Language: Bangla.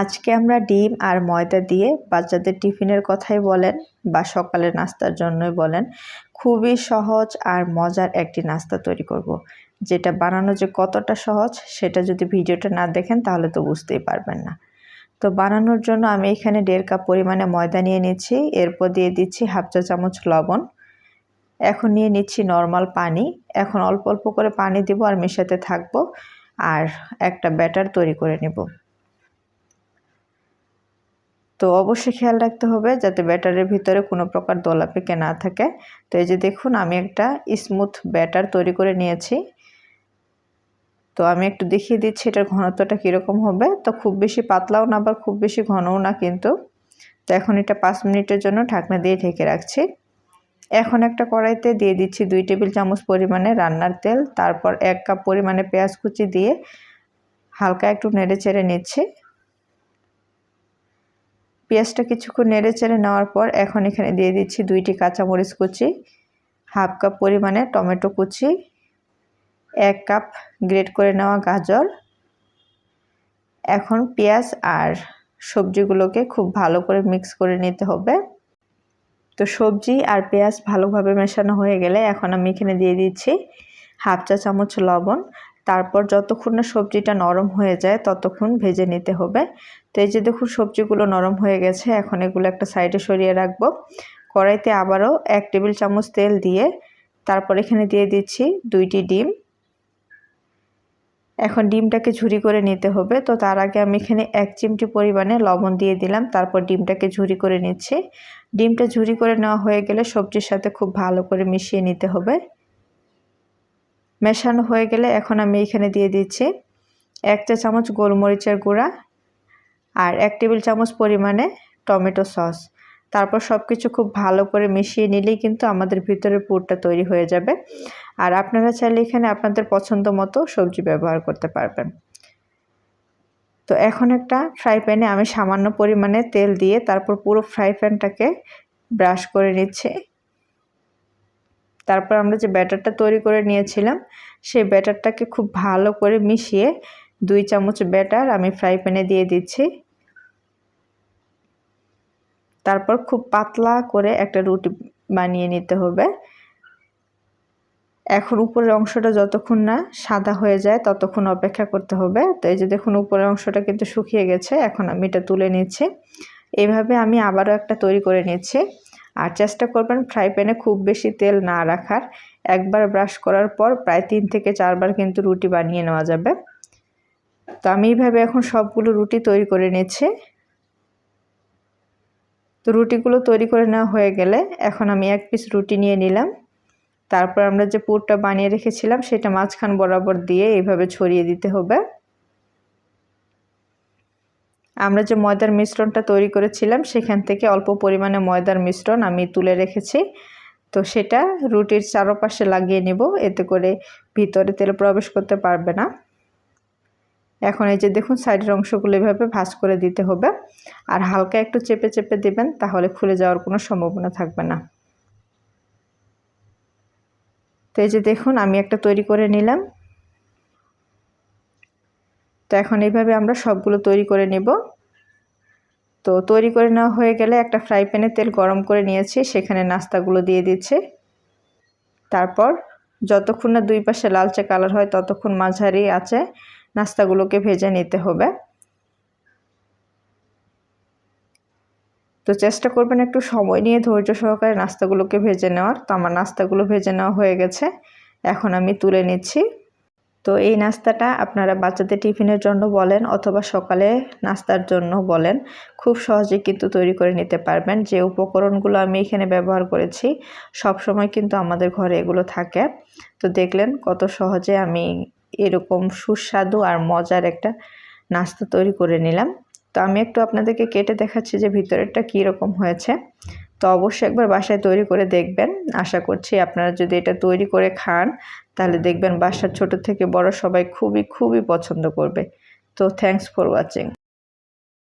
আজকে আমরা ডিম আর ময়দা দিয়ে বাচ্চাদের টিফিনের কথাই বলেন বা সকালের নাস্তার জন্যই বলেন, খুবই সহজ আর মজার একটি নাস্তা তৈরি করব। যেটা বানানো যে কতটা সহজ সেটা যদি ভিডিওটা না দেখেন তাহলে তো বুঝতেই পারবেন না। তো বানানোর জন্য আমি এখানে দেড় কাপ পরিমাণে ময়দা নিয়ে নিচ্ছি, এরপর দিয়ে দিচ্ছি হাফ চা চামচ লবণ। এখন নিয়ে নিচ্ছি নর্মাল পানি। এখন অল্প অল্প করে পানি দিব আর মেশাতে থাকব আর একটা ব্যাটার তৈরি করে নেব। তো অবশ্যই খেয়াল রাখতে হবে যাতে ব্যাটারের ভিতরে কোনো প্রকার দোলা পেকে না থাকে। তো এই যে দেখুন, আমি একটা স্মুথ ব্যাটার তৈরি করে নিয়েছি। তো আমি একটু দেখিয়ে দিচ্ছি এটার ঘনত্বটা কীরকম হবে। তো খুব বেশি পাতলাও না, আবার খুব বেশি ঘনও না কিন্তু। তো এখন এটা পাঁচ মিনিটের জন্য ঢাকনা দিয়ে ঢেকে রাখছি। এখন একটা কড়াইতে দিয়ে দিচ্ছি দুই টেবিল চামচ পরিমাণে রান্নার তেল। তারপর এক কাপ পরিমাণে পেঁয়াজ কুচি দিয়ে হালকা একটু নেড়ে চেড়ে নিচ্ছি। পেঁয়াজটা কিছুক্ষণ নেড়ে চেড়ে নেওয়ার পর এখন এখানে দিয়ে দিচ্ছি দুইটি কাঁচামরিচ কুচি, হাফ কাপ পরিমাণে টমেটো কুচি, এক কাপ গ্রেট করে নেওয়া গাজর। এখন পেঁয়াজ আর সবজিগুলোকে খুব ভালো করে মিক্স করে নিতে হবে। তো সবজি আর পেঁয়াজ ভালোভাবে মেশানো হয়ে গেলে এখন আমি এখানে দিয়ে দিচ্ছি হাফ চা চামচ লবণ তারপর যতক্ষণ না সবজিটা নরম হয়ে যায়, ততক্ষণ ভেজে নিতে হবে। তো এই যে দেখুন সবজিগুলো নরম হয়ে গেছে, এখন এগুলো একটা সাইডে সরিয়ে রাখব। কড়াইতে আবারও এক টেবিল চামচ তেল দিয়ে তারপর এখানে দিয়ে দিচ্ছি দুইটি ডিম। এখন ডিমটাকে ঝুরি করে নিতে হবে। তো তার আগে আমি এখানে এক চিমটি পরিমাণে লবণ দিয়ে দিলাম, তারপর ডিমটাকে ঝুরি করে নিচ্ছি। ডিমটা ঝুরি করে নেওয়া হয়ে গেলে সবজির সাথে খুব ভালো করে মিশিয়ে নিতে হবে। মেশানো হয়ে গেলে এখন আমি এখানে দিয়ে দিচ্ছি এক চা চামচ গোলমরিচের গুঁড়া আর এক টেবিল চামচ পরিমাণে টমেটো সস। তারপর সব কিছু খুব ভালো করে মিশিয়ে নিলেই কিন্তু আমাদের ভিতরের পুরটা তৈরি হয়ে যাবে। আর আপনারা চাইলে এখানে আপনাদের পছন্দ মতো সবজি ব্যবহার করতে পারবেন। তো এখন একটা ফ্রাই প্যানে আমি সামান্য পরিমাণে তেল দিয়ে তারপর পুরো ফ্রাই প্যানটাকে ব্রাশ করে নিচ্ছে। তারপর আমরা যে ব্যাটারটা তৈরি করে নিয়েছিলাম, সেই ব্যাটারটাকে খুব ভালো করে মিশিয়ে দুই চামচ ব্যাটার আমি ফ্রাই প্যানে দিয়ে দিচ্ছি। তারপর খুব পাতলা করে একটা রুটি বানিয়ে নিতে হবে। এখন উপরের অংশটা যতক্ষণ না সাদা হয়ে যায় ততক্ষণ অপেক্ষা করতে হবে। তো এই যে দেখুন উপরের অংশটা কিন্তু শুকিয়ে গেছে, এখন আমি এটা তুলে নিচ্ছি। এভাবে আমি আবারও একটা তৈরি করে নিচ্ছি। আর চেষ্টা করবেন ফ্রাই প্যানে খুব বেশি তেল না রাখার। একবার ব্রাশ করার পর প্রায় তিন থেকে চারবার কিন্তু রুটি বানিয়ে নেওয়া যাবে। তো আমি এইভাবে এখন সবগুলো রুটি তৈরি করে নিচ্ছি। তো রুটিগুলো তৈরি করে নেওয়া হয়ে গেলে এখন আমি এক পিস রুটি নিয়ে নিলাম। তারপর আমরা যে পুরটা বানিয়ে রেখেছিলাম সেটা মাঝখান বরাবর দিয়ে এইভাবে ছড়িয়ে দিতে হবে। আমরা যে ময়দার মিশ্রণটা তৈরি করেছিলাম, সেখান থেকে অল্প পরিমাণে ময়দার মিশ্রণ আমি তুলে রেখেছি। তো সেটা রুটির চারপাশে লাগিয়ে নিব, এতে করে ভিতরে তেল প্রবেশ করতে পারবে না। এখন এই যে দেখুন, সাইডের অংশগুলো এভাবে ভাজ করে দিতে হবে। আর হালকা একটু চেপে চেপে দেবেন, তাহলে খুলে যাওয়ার কোনো সম্ভাবনা থাকবে না। তো এই যে দেখুন, আমি একটা তৈরি করে নিলাম। তো এখন এইভাবে আমরা সবগুলো তৈরি করে নেব। তো তৈরি করে নেওয়া হয়ে গেলে একটা ফ্রাই প্যানে তেল গরম করে নিয়েছি, সেখানে নাস্তাগুলো দিয়ে দিচ্ছে। তারপর যতক্ষণ না দুই পাশে লালচে কালার হয় ততক্ষণ মাঝারি আছে নাস্তাগুলোকে ভেজে নিতে হবে। তো চেষ্টা করবেন একটু সময় নিয়ে ধৈর্য সহকারে নাস্তাগুলোকে ভেজে নেওয়ার। তো আমার নাস্তাগুলো ভেজে নেওয়া হয়ে গেছে। এখন আমি তুলে নিচ্ছি। তো এই নাস্তাটা আপনারা বাচ্চাদের টিফিনের জন্য বলেন অথবা সকালে নাস্তার জন্য বলেন। খুব সহজে কিন্তু তৈরি করে নিতে পারবেন। যে উপকরণগুলো আমি এখানে ব্যবহার করেছি সব সময় কিন্তু আমাদের ঘরে এগুলো থাকে। তো দেখলেন কত সহজে আমি এরকম সুস্বাদু আর মজার একটা নাস্তা তৈরি করে নিলাম। তো আমি একটু আপনাদেরকে কেটে দেখাচ্ছি যে ভিতরেরটা কী রকম হয়েছে। তো অবশ্যই একবার বাসায় তৈরি করে দেখবেন। আশা করছি আপনারা যদি এটা তৈরি করে খান, তাহলে দেখবেন বাসার ছোট থেকে বড় সবাই খুবই খুবই পছন্দ করবে। তো থ্যাংকস ফর ওয়াচিং